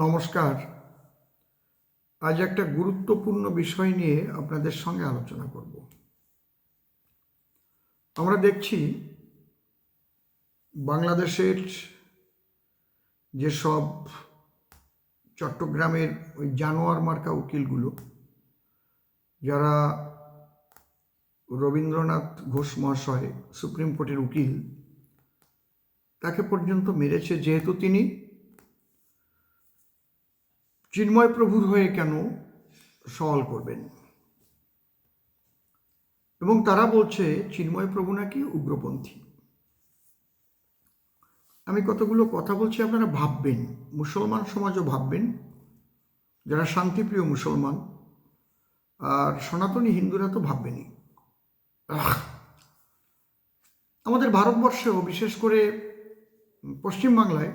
নমস্কার। আজ একটা গুরুত্বপূর্ণ বিষয় নিয়ে আপনাদের সঙ্গে আলোচনা করব। আমরা দেখছি বাংলাদেশের যেসব চট্টগ্রামের ওই জানোয়ার মার্কা উকিলগুলো, যারা রবীন্দ্রনাথ ঘোষ মহাশয়, সুপ্রিম কোর্টের উকিল, তাকে পর্যন্ত মেরেছে যেহেতু তিনি চিন্ময় প্রভুর হয়ে কেন সওয়াল করবেন? এবং তারা বলছে, চিন্ময় প্রভু নাকি উগ্রপন্থী? আমি কতগুলো কথা বলছি, আপনারা ভাববেন। মুসলমান সমাজও ভাববেন। যারা শান্তিপ্রিয় মুসলমান, আর সনাতনী হিন্দুরা তো ভাববেনই। আহ! আমাদের ভারতবর্ষেও, বিশেষ করে পশ্চিমবাংলায়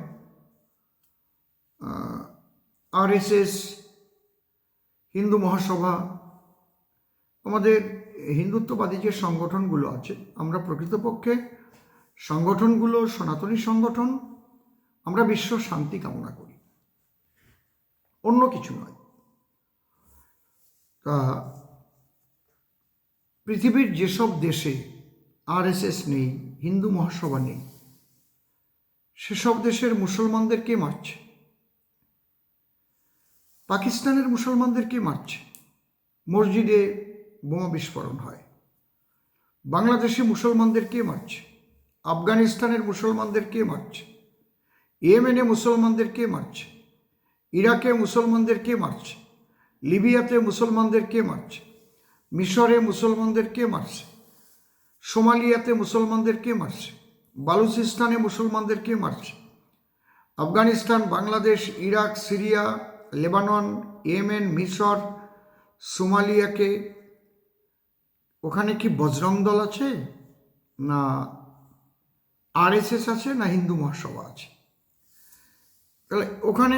আরএসএস হিন্দু মহাসভা, আমাদের হিন্দুত্ববাদী যে সংগঠনগুলো আছে, আমরা প্রকৃতপক্ষে সংগঠনগুলো সনাতনী সংগঠন, আমরা বিশ্ব শান্তি কামনা করি। অন্য কিছু নয়। তা পৃথিবীর যেসব দেশে আরএসএস নেই, হিন্দু মহাসভা নেই, সেসব দেশের মুসলমানদের কে মারছে? পাকিস্তানের মুসলমানদের কে মারছে। মসজিদে বোমা বিস্ফোরণ হয়। বাংলাদেশে মুসলমানদের কে মারছে। আফগানিস্তানের মুসলমানদের কে মারছে। ইয়েমেনে মুসলমানদের কে মারছে। ইরাকে মুসলমানদের কে মারছে। লিবিয়াতে মুসলমানদের কে মারছে। মিশরে মুসলমানদের কে মারছে। সোমালিয়াতে মুসলমানদের কে মারছে। বালুচিস্তানে মুসলমানদের কে মারছে। Afghanistan, Bangladesh, Iraq, Syria Lebanon, Yemen, মিশর, সোমালিয়াকে। ওখানে কি বজরং দল আছে? না, আরএসএস আছে না হিন্দু মহাসভা আছে? তাহলে ওখানে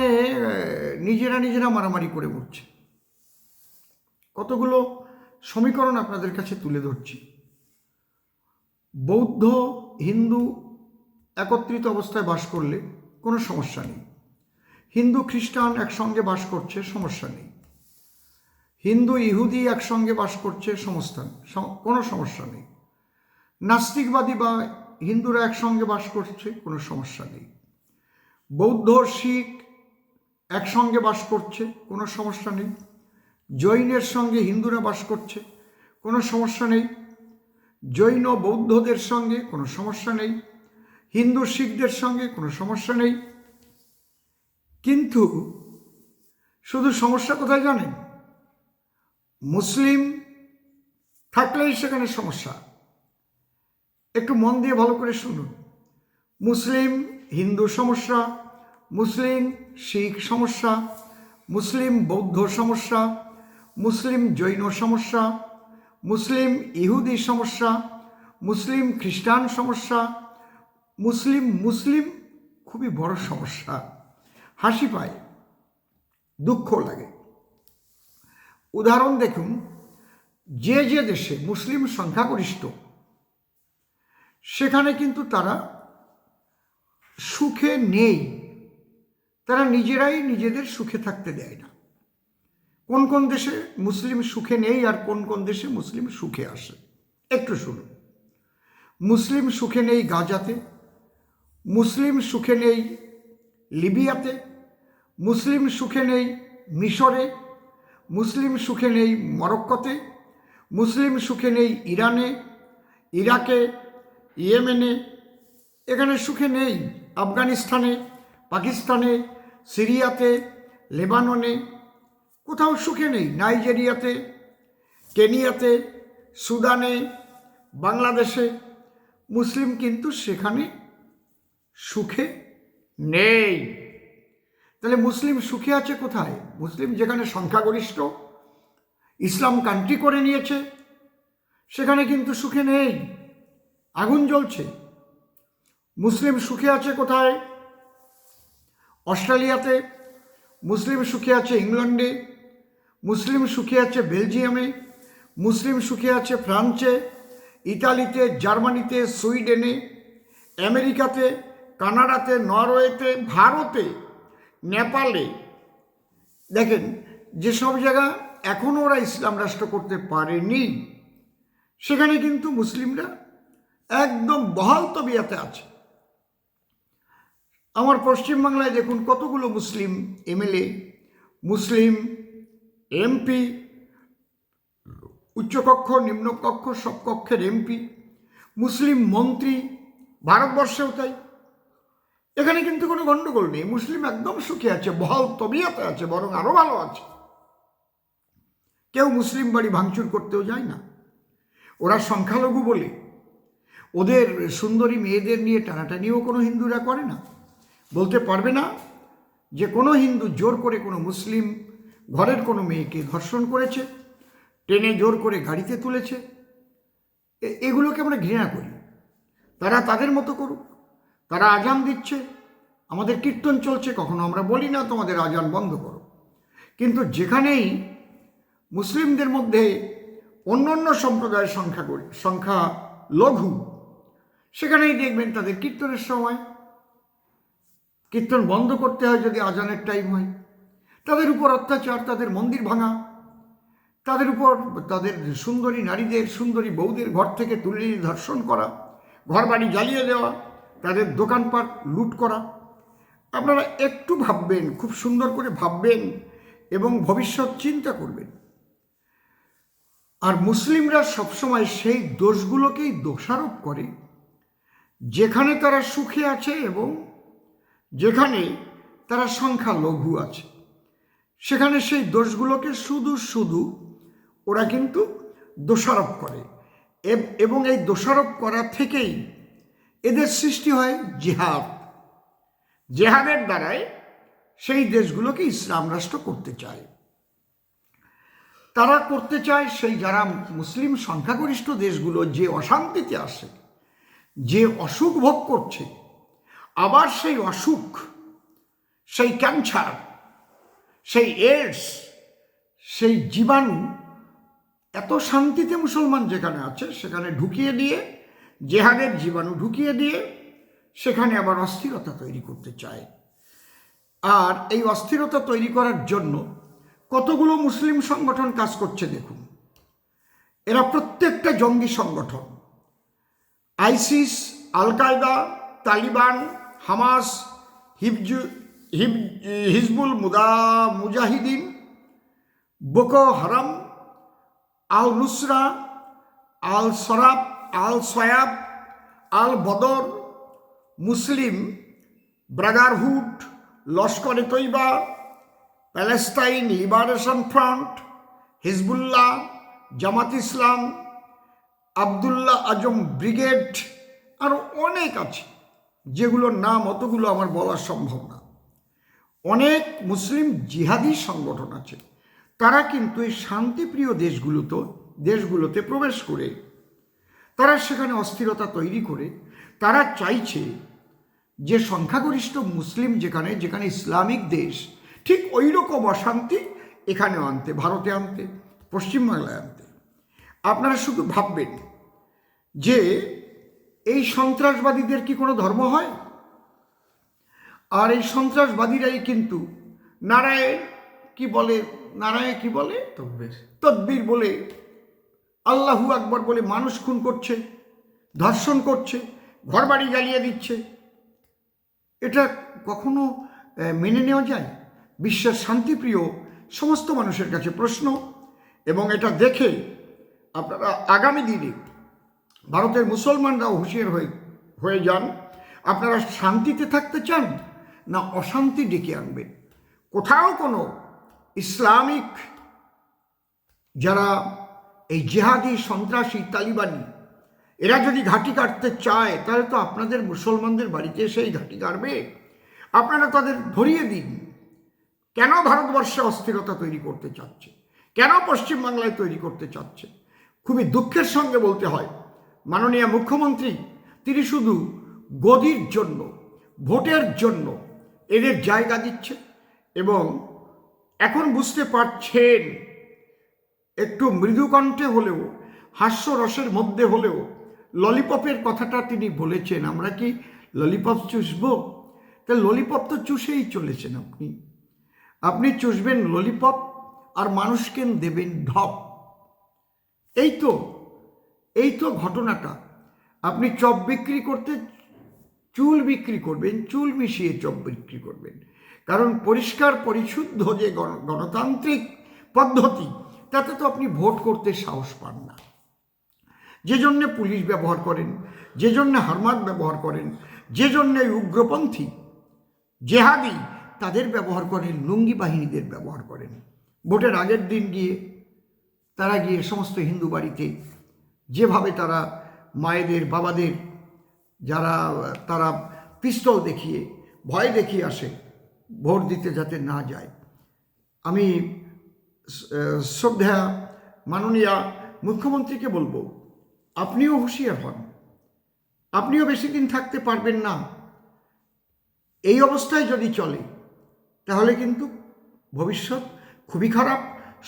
নিজেরা নিজেরা মারামারি করে মরছে। কতগুলো সমীকরণ আপনাদের কাছে তুলে ধরছি। বৌদ্ধ, হিন্দু একত্রিত অবস্থায় বাস করলে কোনো সমস্যা নেই। হিন্দু খ্রিস্টান একসঙ্গে বাস করছে, সমস্যা নেই। হিন্দু ইহুদি একসঙ্গে বাস করছে, সমস্যা কোনো সমস্যা নেই। নাস্তিকবাদী বা হিন্দুরা একসঙ্গে বাস করছে, কোনো সমস্যা নেই। বৌদ্ধ, শিখ একসঙ্গে বাস করছে, কোনো সমস্যা নেই। জৈনের সঙ্গে হিন্দুরা বাস করছে, কোনো সমস্যা নেই। জৈন বৌদ্ধদের সঙ্গে কোনো সমস্যা নেই। হিন্দু শিখদের সঙ্গে কোনো সমস্যা নেই। কিন্তু শুধু সমস্যা কোথায় জানেন? মুসলিম থাকলেই সেখানে সমস্যা। একটু মন দিয়ে ভালো করে শুনুন। মুসলিম হিন্দু সমস্যা, মুসলিম শিখ সমস্যা, মুসলিম বৌদ্ধ সমস্যা, মুসলিম জৈন সমস্যা, মুসলিম ইহুদি সমস্যা, মুসলিম খ্রিস্টান সমস্যা, মুসলিম মুসলিম খুবই বড় সমস্যা। হাসি পায়, দুঃখ লাগে। উদাহরণ দেখুন, যে যে দেশে মুসলিম সংখ্যাগরিষ্ঠ, সেখানে কিন্তু তারা সুখে নেই। তারা নিজেরাই নিজেদের সুখে থাকতে দেয় না। কোন কোন দেশে মুসলিম সুখে নেই আর কোন কোন দেশে মুসলিম সুখে আসে? একটু শুনুন। মুসলিম সুখে নেই গাজাতে, মুসলিম সুখে নেই লিবিয়াতে মুসলিম সুখে নেই মিশরে, মুসলিম সুখে নেই মরক্কোতে, মুসলিম সুখে নেই ইরানে, ইরাকে, ইয়েমেনে, এখানে সুখে নেই আফগানিস্তানে, পাকিস্তানে, সিরিয়াতে, লেবাননে, কোথাও সুখে নেই নাইজেরিয়াতে, কেনিয়াতে, সুদানে, বাংলাদেশে, মুসলিম কিন্তু সেখানে সুখে নেই। তাহলে মুসলিম সুখে আছে কোথায়? মুসলিম যেখানে সংখ্যাগরিষ্ঠ, ইসলাম কান্ট্রি করে নিয়েছে, সেখানে কিন্তু সুখে নেই, আগুন জ্বলছে। মুসলিম সুখে আছে কোথায়? অস্ট্রেলিয়াতে মুসলিম সুখে আছে ইংল্যান্ডে মুসলিম সুখে আছে বেলজিয়ামে, মুসলিম সুখে আছে ফ্রান্সে, ইতালিতে, জার্মানিতে, সুইডেনে, আমেরিকাতে, কানাডাতে, নরওয়েতে, ভারতে নেপালে। দেখেন, যেসব জায়গা এখনও ওরা ইসলাম রাষ্ট্র করতে পারেনি, সেখানে কিন্তু মুসলিমরা একদম বহাল তবিয়াতে আছে। আমার পশ্চিমবাংলায় দেখুন কতগুলো মুসলিম এমএলএ, মুসলিম এমপি, উচ্চকক্ষ, নিম্নকক্ষ সব কক্ষের এমপি, মুসলিম মন্ত্রী, ভারতবর্ষেও তাই। এখানে কিন্তু কোনো গণ্ডগোল নেই। মুসলিম একদম সুখে আছে, বহাল তবিয়াতে আছে, বরং আরও ভালো আছে। কেউ মুসলিম বাড়ি ভাঙচুর করতেও যায় না। ওরা সংখ্যালঘু বলে। ওদের সুন্দরী মেয়েদের নিয়ে টানাটানিও কোনো হিন্দুরা করে না। বলতে পারবে না যে কোনো হিন্দু জোর করে কোনো মুসলিম ঘরের কোনো মেয়েকে ধর্ষণ করেছে, টেনে জোর করে গাড়িতে তুলেছে। এগুলোকে আমরা ঘৃণা করি। তারা তাদের মতো করুক। তারা আজান দিচ্ছে। আমাদের কীর্তন চলছে, কখনো আমরা বলি না, তোমাদের আজান বন্ধ করো। কিন্তু যেখানেই মুসলিমদের মধ্যে অন্য অন্য সম্প্রদায়ের সংখ্যা সংখ্যা লঘু, সেখানেই দেখবেন তাদের কীর্তনের সময়। কীর্তন বন্ধ করতে হয় যদি আজানের টাইম হয়। তাদের উপর অত্যাচার, তাদের মন্দির ভাঙা, তাদের উপর তাদের সুন্দরী নারীদের, সুন্দরী বৌদের ঘর থেকে তুলে ধর্ষণ করা ঘর বাড়ি জ্বালিয়ে দেওয়া তাদের দোকানপাট লুট করা। আপনারা একটু ভাববেন, খুব সুন্দর করে ভাববেন এবং ভবিষ্যৎ চিন্তা করবেন। আর মুসলিমরা সবসময় সেই দোষগুলোকেই দোষারোপ করে, যেখানে তারা সুখে আছে এবং যেখানে তারা সংখ্যা লঘু আছে। সেখানে সেই দোষগুলোকে শুধু শুধু ওরা কিন্তু দোষারোপ করে। এবং এই দোষারোপ করা থেকেই এদের সৃষ্টি হয় জেহাদ। জেহাদের দ্বারাই সেই দেশগুলোকে ইসলাম রাষ্ট্র করতে চায়। তারা করতে চায় সেই যারা মুসলিম সংখ্যাগরিষ্ঠ দেশগুলো যে অশান্তিতে আসে, যে অসুখ ভোগ করছে, আবার সেই অসুখ, সেই ক্যান্সার, সেই এইডস সেই জীবাণু এত শান্তিতে মুসলমান যেখানে আছে সেখানে ঢুকিয়ে দিয়ে জেহাদের জীবাণু ঢুকিয়ে দিয়ে সেখানে আবার অস্থিরতা তৈরি করতে চায়। আর এই অস্থিরতা তৈরি করার জন্য কতগুলো মুসলিম সংগঠন কাজ করছে দেখুন। এরা প্রত্যেকটা জঙ্গি সংগঠন। ISIS Al Qaeda Taliban, Hamas, হিবজু, হিব, হিজবুল মুদা, মুজাহিদিন, বোকো হারাম আল নুসরা আল সরাব আল সয়াব, আল বদর, Muslim, Brotherhood, Lashkare Taiba Palestine Liberation Front, Hezbollah, Jamaat Islam, Abdullah Azzam Brigade আরও অনেক আছে, যেগুলোর নাম অতগুলো আমার বলা সম্ভব না। অনেক মুসলিম জিহাদি সংগঠন আছে, তারা কিন্তু এই শান্তিপ্রিয় দেশগুলোতে দেশগুলোতে প্রবেশ করে তারা সেখানে অস্থিরতা তৈরি করে তারা চাইছে যে সংখ্যাগরিষ্ঠ মুসলিম যেখানে যেখানে ইসলামিক দেশ ঠিক ওই রকম অশান্তি এখানেও আনতে ভারতে আনতে পশ্চিমবাংলায় আনতে। আপনারা শুধু ভাববেন যে এই সন্ত্রাসবাদীদের কি কোনো ধর্ম হয়? আর এই সন্ত্রাসবাদীরাই কিন্তু নারায়ণ কি বলে নারায়ণ কি বলে? তকবীর। তদ্বির বলে আল্লাহু আকবর বলে মানুষ খুন করছে, ধর্ষণ করছে, ঘরবাড়ি জ্বালিয়ে দিচ্ছে। এটা কখনো মেনে নেওয়া যায়? বিশ্বের শান্তিপ্রিয় সমস্ত মানুষের কাছে প্রশ্ন, এবং এটা দেখে আপনারা আগামী দিনে ভারতের মুসলমানরাও হুঁশিয়ার হয়ে হয়ে যান। আপনারা শান্তিতে থাকতে চান না অশান্তি ডেকে আনবেন? কোথাও কোনো ইসলামিক যারা এই জেহাদি সন্ত্রাসী তালিবানি, এরা যদি ঘাঁটি কাটতে চায়, তাহলে তো আপনাদের মুসলমানদের বাড়িতে এসে এই ঘাঁটি কাটবে। আপনারা তাদের ধরিয়ে দিন। কেন ভারতবর্ষে অস্থিরতা তৈরি করতে চাচ্ছে? কেন পশ্চিমবাংলায় তৈরি করতে চাচ্ছে? খুবই দুঃখের সঙ্গে বলতে হয়, মাননীয় মুখ্যমন্ত্রী, তিনি শুধু গদির জন্য, ভোটের জন্য এদের জায়গা দিচ্ছে এবং এখন বুঝতে পারছেন একটু মৃদুকণ্ঠে হলেও, হাস্যরসের মধ্যে হলেও, ললিপপের কথাটা তিনি বলেছেন, আমরা কি ললিপপ চুষব? তা ললিপপ তো চুষেই চলেছেন আপনি। আপনি চুষবেন ললিপপ আর মানুষকে দেবেন ঢপ। এই তো এই তো ঘটনাটা। আপনি চপ বিক্রি করতে চুল বিক্রি করবেন, চুল মিশিয়ে চপ বিক্রি করবেন। কারণ পরিষ্কার, পরিশুদ্ধ যে গণ- গণতান্ত্রিক পদ্ধতি তাতে তো আপনি ভোট করতে সাহস পান না। যে জন্যে পুলিশ ব্যবহার করেন, যে জন্যে হারমাদ ব্যবহার করেন, যে জন্যে উগ্রপন্থী, জেহাদি তাদের ব্যবহার করেন, লুঙ্গি বাহিনীদের ব্যবহার করেন। ভোটের আগের দিন গিয়ে তারা গিয়ে সমস্ত হিন্দু বাড়িতে যেভাবে তারা মায়েদের, বাবাদের যারা, তারা পিস্তল দেখিয়ে, ভয় দেখিয়ে আসে, ভোট দিতে যাতে না যায়। আমি শ্রদ্ধা, মাননীয়া মুখ্যমন্ত্রীকে বলব, আপনিও হুঁশিয়ার হন। আপনিও বেশি দিন থাকতে পারবেন না। এই অবস্থায় যদি চলে, তাহলে কিন্তু ভবিষ্যৎ খুবই খারাপ।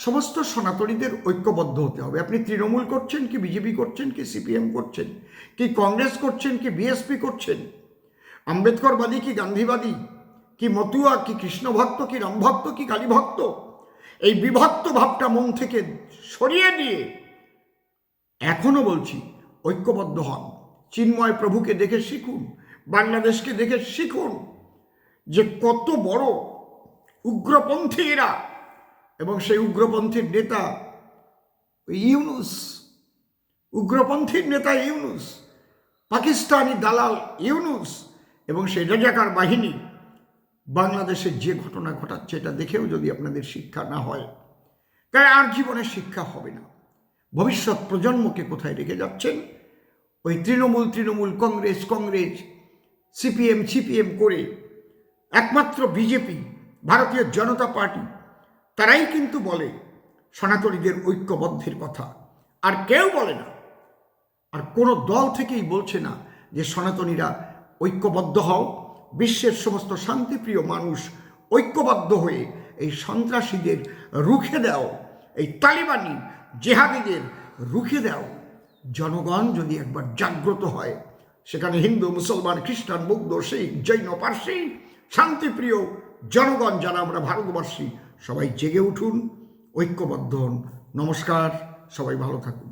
সমস্ত সনাতনীদের ঐক্যবদ্ধ হতে হবে। আপনি তৃণমূল করছেন কি বিজেপি করছেন, কি সিপিএম করছেন, কি কংগ্রেস করছেন, কি বিএসপি করছেন, আম্বেদকরবাদী কি গান্ধীবাদী, কি মতুয়া, কি কৃষ্ণভক্ত, কি রামভক্ত, কি কালীভক্ত এই বিভক্ত ভাবটা মন থেকে সরিয়ে দিয়ে এখনও বলছি ঐক্যবদ্ধ হন। চিন্ময় প্রভুকে দেখে শিখুন, বাংলাদেশকে দেখে শিখুন যে কত বড় উগ্রপন্থী এরা এবং সেই উগ্রপন্থীর নেতা ইউনুস, উগ্রপন্থীর নেতা ইউনুস, পাকিস্তানি দালাল ইউনুস এবং সেই রাজাকার বাহিনী বাংলাদেশের যে ঘটনা ঘটাচ্ছে, এটা দেখেও যদি আপনাদের শিক্ষা না হয় তাই আর জীবনে শিক্ষা হবে না। ভবিষ্যৎ প্রজন্মকে কোথায় রেখে যাচ্ছেন? ওই তৃণমূল তৃণমূল, কংগ্রেস কংগ্রেস, সিপিএম সিপিএম করে একমাত্র বিজেপি, ভারতীয় জনতা পার্টি, তারাই কিন্তু বলে সনাতনীদের ঐক্যবদ্ধের কথা। আর কেউ বলে না, আর কোনো দল থেকেই বলছে না যে সনাতনীরা ঐক্যবদ্ধ হও। বিশ্বের সমস্ত শান্তিপ্রিয় মানুষ ঐক্যবদ্ধ হয়ে এই সন্ত্রাসীদের রুখে দাও, এই তালিবানি জেহাদিদের রুখে দাও। জনগণ যদি একবার জাগ্রত হয়, সেখানে হিন্দু, মুসলমান, খ্রিস্টান, বৌদ্ধ, শিখ, জৈন, পার্সি, শান্তিপ্রিয় জনগণ যারা আমরা ভারতবাসী, সবাই জেগে উঠুন, ঐক্যবদ্ধ হন। নমস্কার, সবাই ভালো থাকুন।